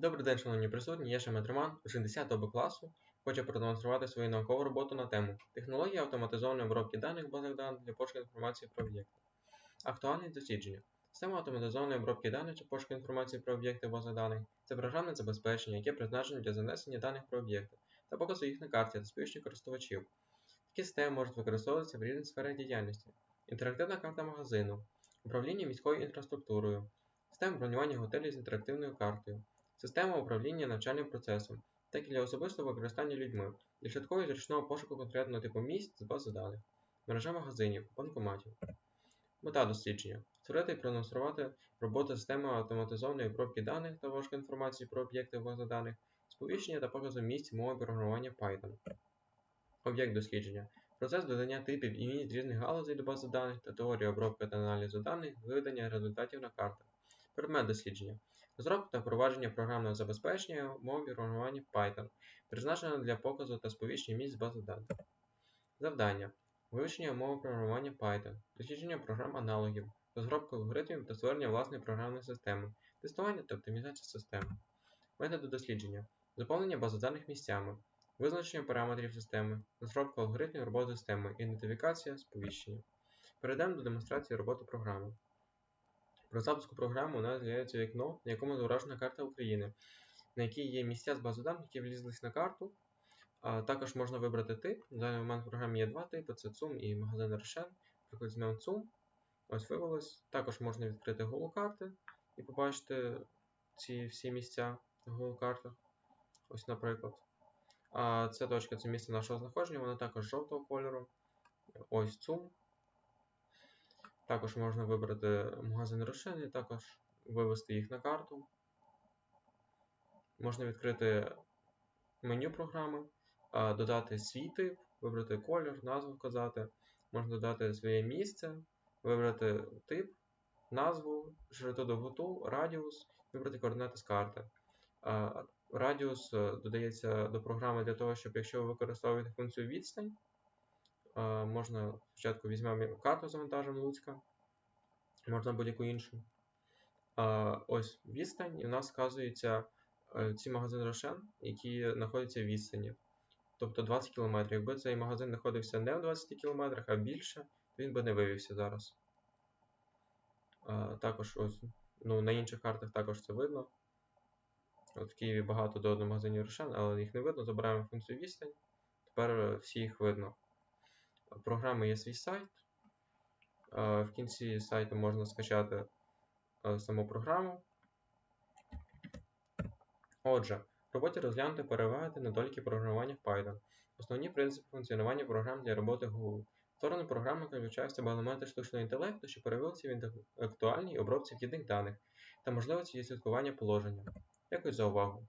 Добрий день, шановні присутні, я Шемет Роман, учень 10 Б класу, хочу продемонструвати свою наукову роботу на тему Технологія автоматизованої обробки даних в базах даних для пошуку інформації про об'єкти. Актуальність дослідження. Система автоматизованої обробки даних чи пошуку інформації про об'єкти в базах даних це програмне забезпечення, яке призначено для занесення даних про об'єкти та показу їх на карті та сповіщення користувачів. Такі системи можуть використовуватися в різних сферах діяльності: інтерактивна карта магазину, управління міською інфраструктурою, система бронювання готелів з інтерактивною картою система управління навчальним процесом, так і для особистого використання людьми, для швидкого і зручного пошуку конкретного типу місць з бази даних, мережа магазинів, банкоматів. Мета дослідження створити і продемонструвати роботу системи автоматизованої обробки даних та важкої інформації про об'єкти бази даних, сповіщення та показу місць мови програмування Python. Об'єкт дослідження процес додання типів і місць різних галузей до бази даних та теорія обробки та аналізу даних, виведення результатів на картах. Предмет дослідження Розробка та впровадження програмного забезпечення в мові програмування Python, призначено для показу та сповіщення місць бази даних. Завдання. Вивчення мови програмування Python, дослідження програм аналогів, розробка алгоритмів та створення власної програмної системи, тестування та оптимізація системи. Методи дослідження. Заповнення бази даних місцями, визначення параметрів системи, розробка алгоритмів роботи системи, ідентифікація, сповіщення. Перейдемо до демонстрації роботи програми. При запуску програми у нас з'являється вікно, на якому зображена карта України, на якій є місця з бази даних, які влізлись на карту. Також можна вибрати тип. На даний момент в програмі є два типи: це CUM і магазин Рошен. Наприклад, візьмемо CUM. Ось вивелось. Також можна відкрити Google карти і побачити ці всі місця в Google картах. Ось, наприклад. А Ця точка це місце нашого знаходження, вона також жовтого кольору. Ось CUM. Також можна вибрати магазин Рошен і також вивести їх на карту. Можна відкрити меню програми, додати свій тип, вибрати колір, назву вказати. Можна додати своє місце, вибрати тип, назву, широту довготу, радіус, вибрати координати з карти. Радіус е, додається до програми для того, щоб якщо ви використовуєте функцію відстань, Можна спочатку візьмемо карту завантажимо Луцька, можна будь-яку іншу. Ось відстань, і в нас вказуються е, ці магазини Рошен, які знаходяться в відстані. Тобто 20 км. Якби цей магазин знаходився не в 20 км, а більше, то він би не вивівся зараз. Також ось, ну, на інших картах також це видно. От В Києві багато до одного магазинів Рошен, але їх не видно. Забираємо функцію відстань. Тепер всі їх видно програми є свій сайт. В кінці сайту можна скачати саму програму. Отже, в роботі розглянути переваги недоліки програмування в Python. Основні принципи функціонування програм для роботи Google. Сторони програми включають в себе елементи штучного інтелекту, що перевелися в інтелектуальній обробці вхідних даних та можливості її положення. Дякую за увагу!